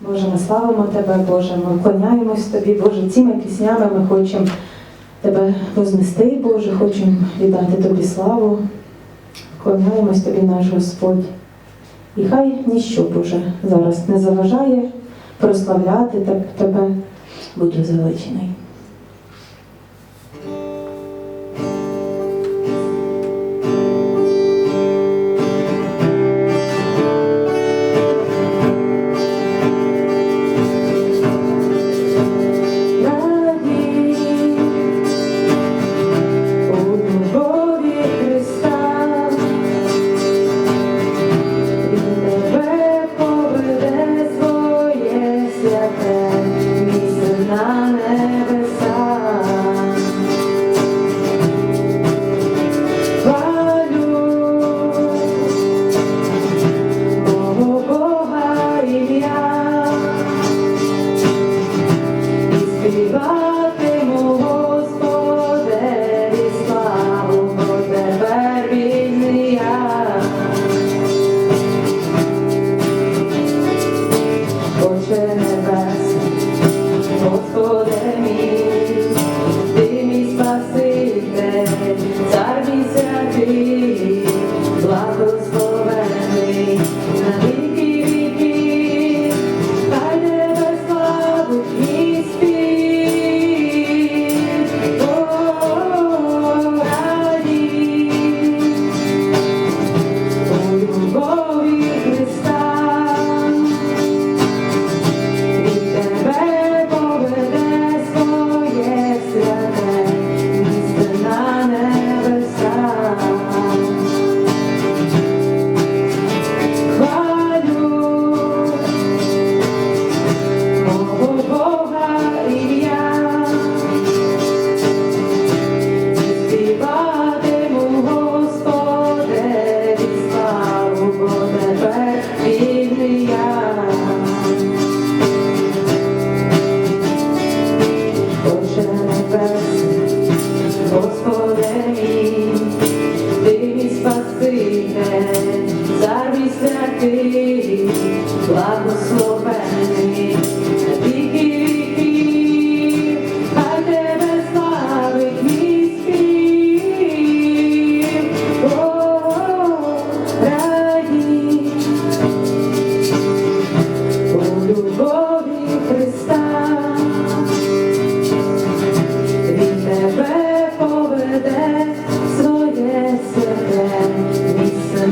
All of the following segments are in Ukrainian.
Боже, ми славимо Тебе, Боже, ми вклоняємось Тобі, Боже, цими піснями ми хочемо Тебе вознести, Боже, хочемо віддати Тобі славу. Вклоняємось Тобі, наш Господь. І хай ніщо, Боже, зараз не заважає прославляти Тебе, будь розвеличений.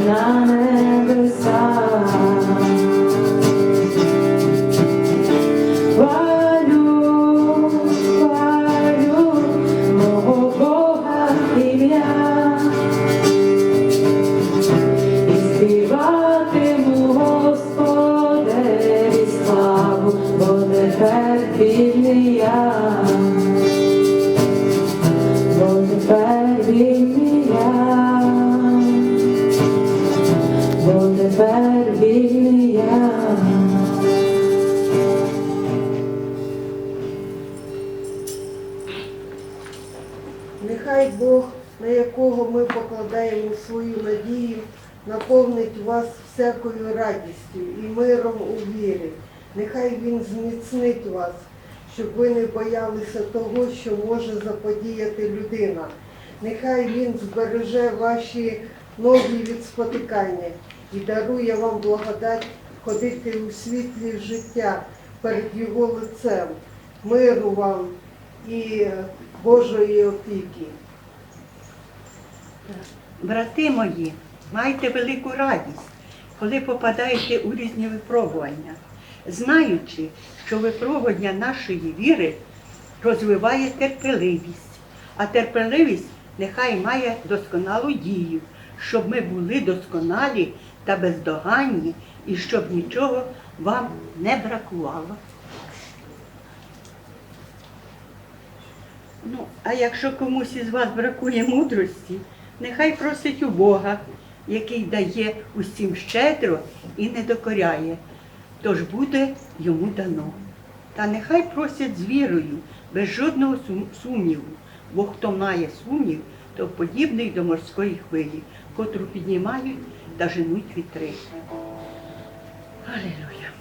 Na na. Нехай Бог, на якого ми покладаємо свою надію, наповнить вас всякою радістю і миром у вірі. Нехай Він зміцнить вас, щоб ви не боялися того, що може заподіяти людина. Нехай Він збереже ваші ноги від спотикання і дарує вам благодать ходити у світлі життя перед Його лицем, миру вам і Божої опіки. Брати мої, майте велику радість, коли попадаєте у різні випробування, знаючи, що випробування нашої віри розвиває терпеливість, а терпеливість нехай має досконалу дію, щоб ми були досконалі та бездоганні і щоб нічого вам не бракувало. Ну, а якщо комусь із вас бракує мудрості, нехай просить у Бога, який дає усім щедро і не докоряє, тож буде йому дано. Та нехай просять з вірою, без жодного сумніву, бо хто має сумнів, то подібний до морської хвилі, котру піднімають та женуть вітри. Алілуя.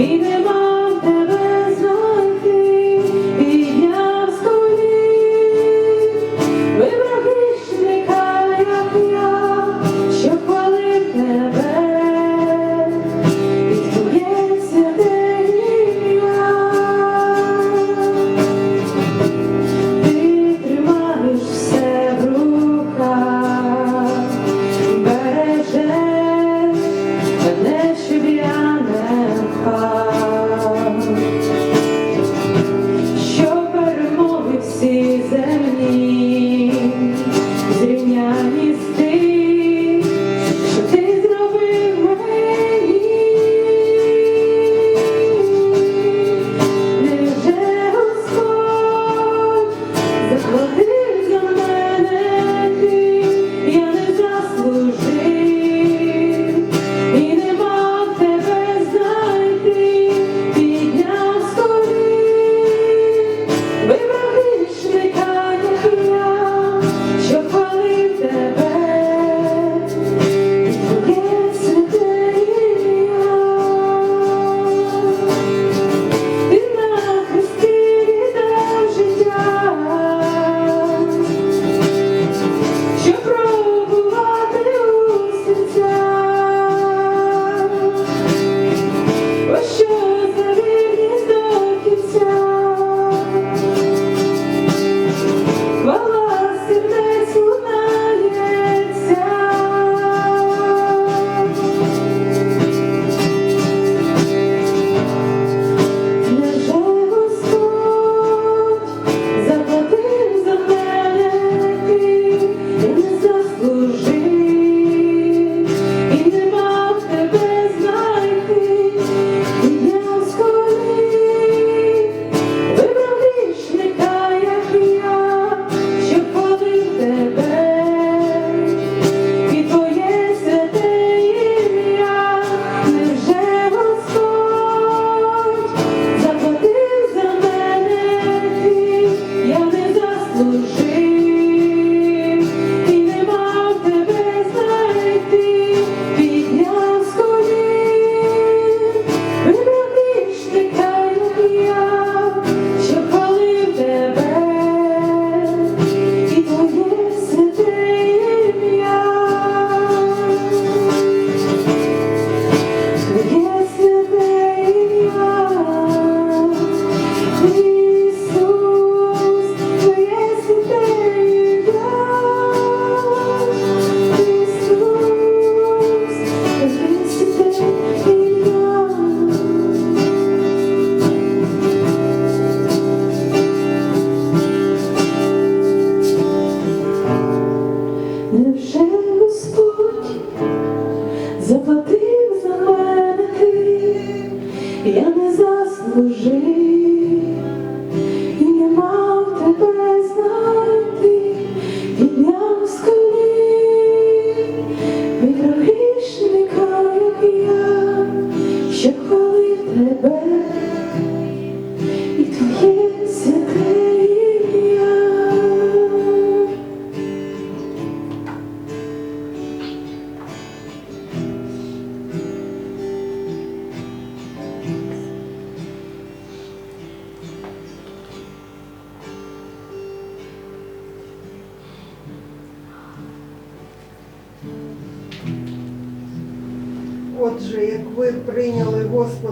Amen.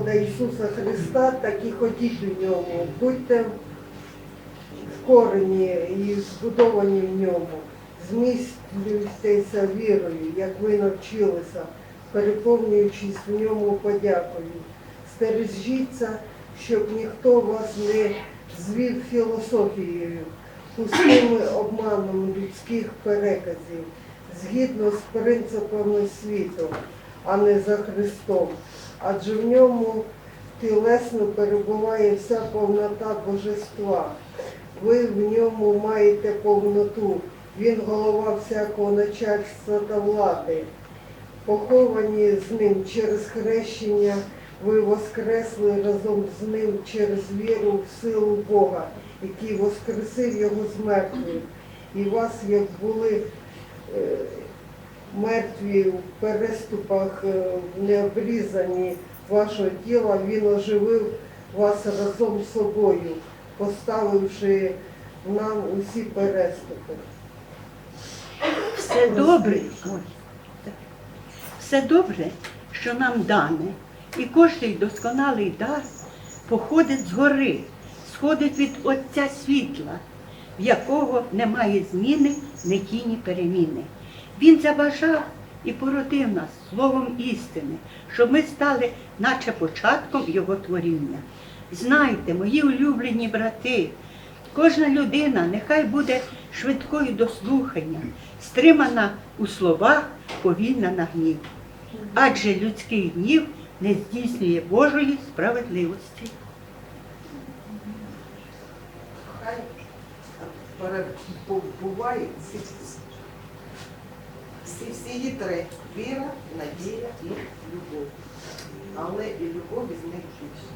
Господа Ісуса Христа, так і ходіть у ньому. Будьте вкорені і збудовані в ньому. Зміцнюйтеся вірою, як ви навчилися, переповнюючись в ньому подякою. Стережіться, щоб ніхто вас не звів філософією, пустими обманом людських переказів, згідно з принципами світу а не за Христом. Адже в ньому тілесно перебуває вся повнота божества. Ви в ньому маєте повноту. Він голова всякого начальства та влади. Поховані з ним через хрещення, ви воскресли разом з ним через віру в силу Бога, який воскресив його з мертвих. І вас, як були е, мертві в переступах, е, необрізані вашого тіла, він оживив вас разом з собою, поставивши нам усі переступи. Все добре. Все добре, що нам дане, і кожний досконалий дар походить згори, сходить від Отця світла, в якого немає зміни, не тіні переміни. Він забажав і породив нас словом істини, щоб ми стали, наче початком Його творіння. Знайте, мої улюблені брати, кожна людина нехай буде швидкою до слухання, стримана у словах, повільна на гнів. Адже людський гнів не здійснює Божої справедливості. Хай перебувають всі, всі, її три. Віра, надія і любов. Але і любов із них більше.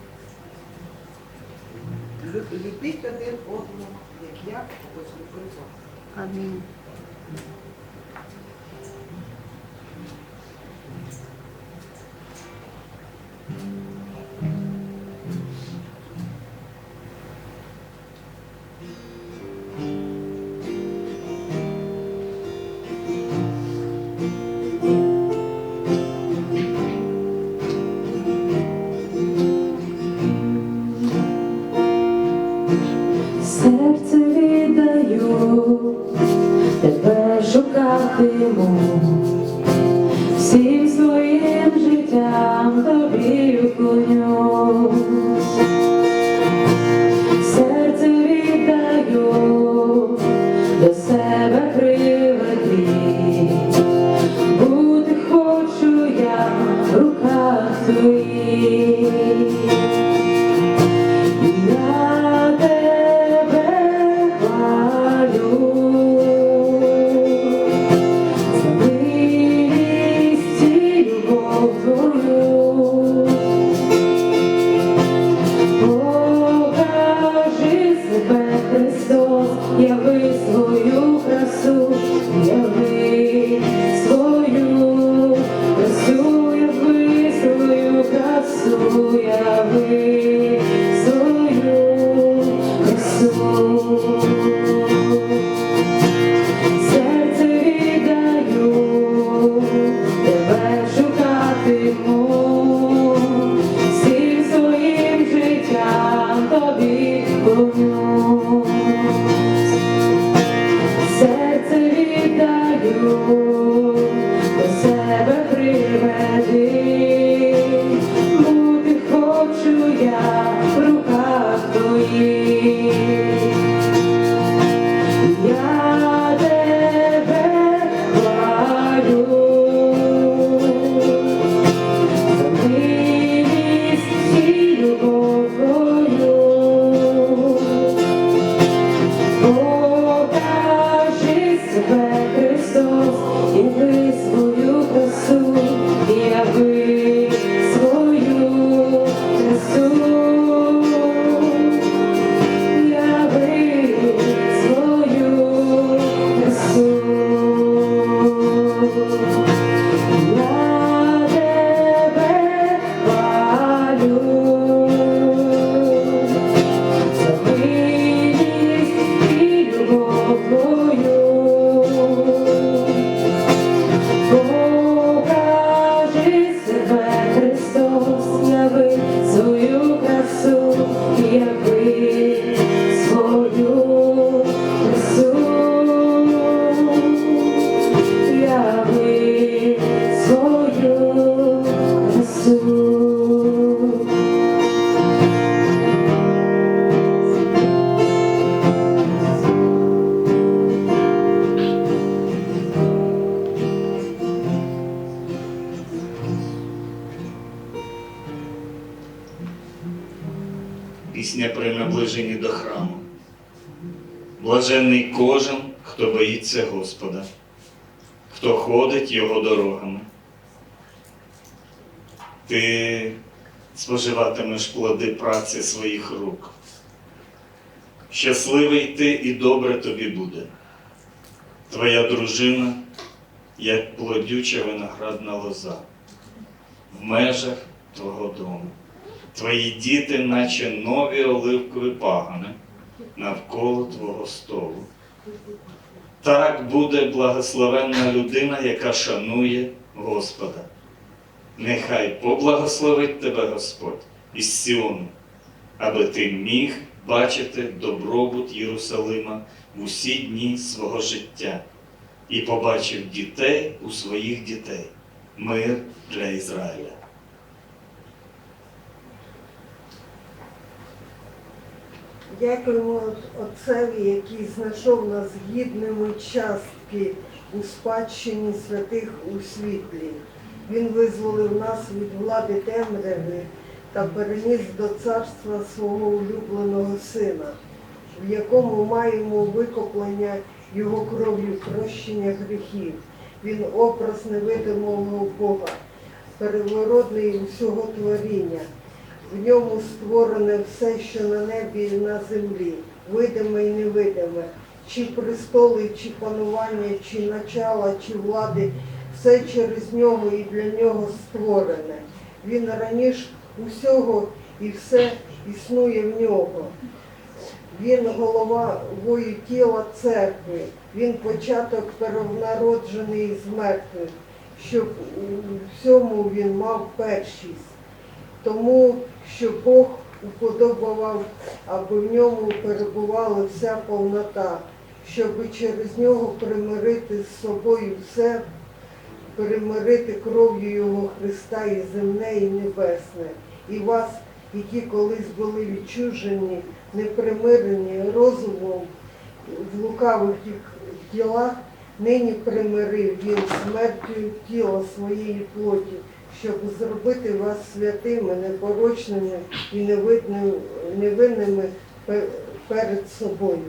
Любіть один одного, як я возлюбив вас. Амінь. Серце temor. Я Пісня наближенні до храму. Блаженний кожен, хто боїться Господа, хто ходить його дорогами. Ти споживатимеш плоди праці своїх рук. Щасливий ти і добре тобі буде. Твоя дружина, як плодюча виноградна лоза, в межах твого дому. Твої діти, наче нові оливкові пагани навколо твого столу. Так буде благословенна людина, яка шанує Господа. Нехай поблагословить тебе Господь із Сіону, аби ти міг бачити добробут Єрусалима в усі дні свого життя і побачив дітей у своїх дітей, мир для Ізраїля. Дякуємо Отцеві, який знайшов нас гідними частки у спадщині святих у світлі. Він визволив нас від влади темряви та переніс до царства свого улюбленого сина, в якому маємо викоплення його кров'ю прощення гріхів. Він образ невидимого Бога, переворотний усього творіння. В ньому створене все, що на небі і на землі, видиме і невидиме, чи престоли, чи панування, чи начала, чи влади, все через нього і для нього створене. Він раніше усього і все існує в нього. Він голова вою тіла церкви, він початок первонароджений з мертвих, щоб у всьому він мав першість тому що Бог уподобував, аби в ньому перебувала вся повнота, щоб через нього примирити з собою все, примирити кров'ю Його Христа і земне, і небесне, і вас, які колись були відчужені, непримирені розумом в лукавих ділах, нині примирив він смертю тіла своєї плоті, щоб зробити вас святими, непорочними і невинними перед собою.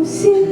Нього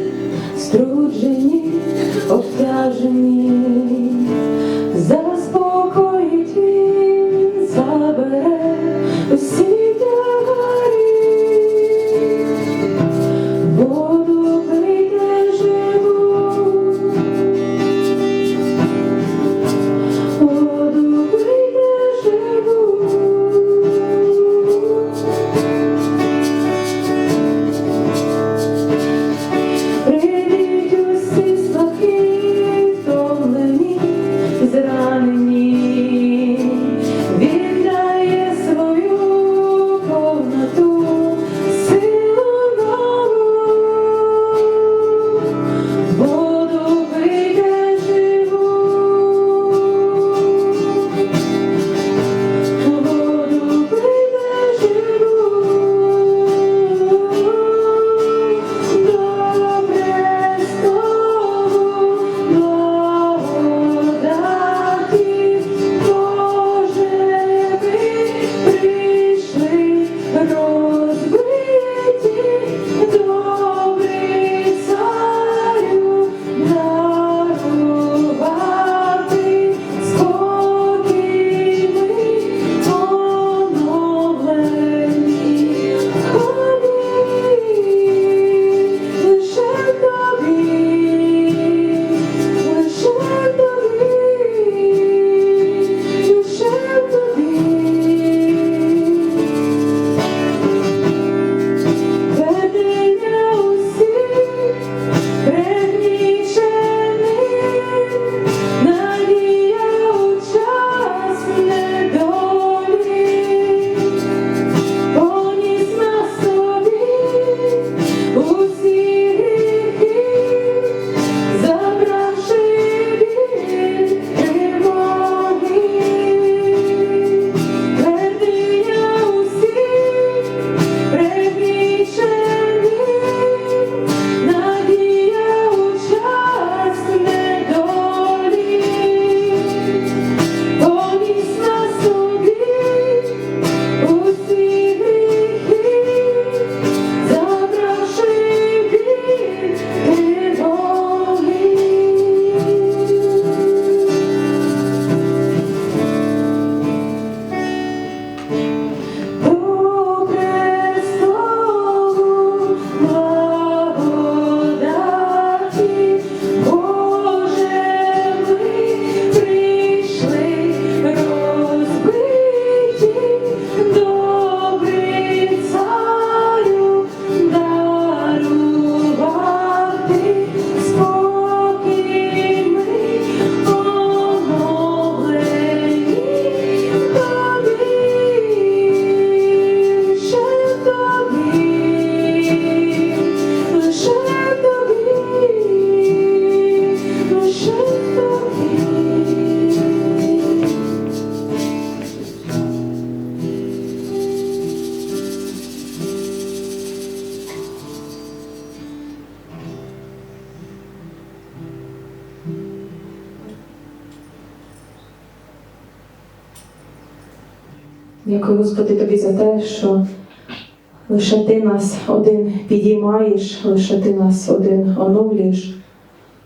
Дякую, Господи, тобі за те, що лише ти нас один підіймаєш, лише ти нас один оновлюєш,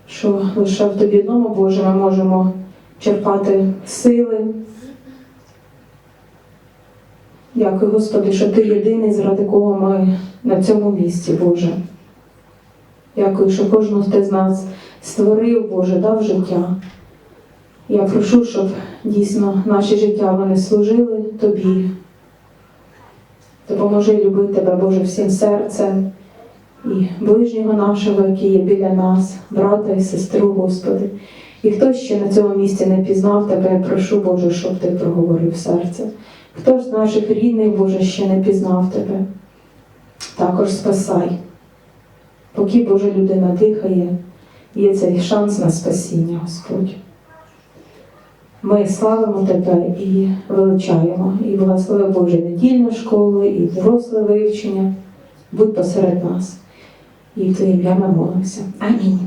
що лише в тобі одному, Боже, ми можемо черпати сили. Дякую, Господи, що ти єдиний, заради кого ми на цьому місці, Боже. Дякую, що кожного ти з нас створив, Боже, дав життя. Я прошу, щоб дійсно наші життя вони служили Тобі. Допоможи любити Тебе, Боже, всім серцем і ближнього нашого, який є біля нас, брата і сестру, Господи. І хто ще на цьому місці не пізнав Тебе, я прошу, Боже, щоб Ти проговорив серце. Хто ж з наших рідних, Боже, ще не пізнав Тебе, також спасай. Поки Божа людина дихає, є цей шанс на спасіння, Господь. Ми славимо Тебе і величаємо, і благослови Боже недільну школу, і доросле вивчення. Будь посеред нас. І в Твоє ім'я ми молимося. Амінь.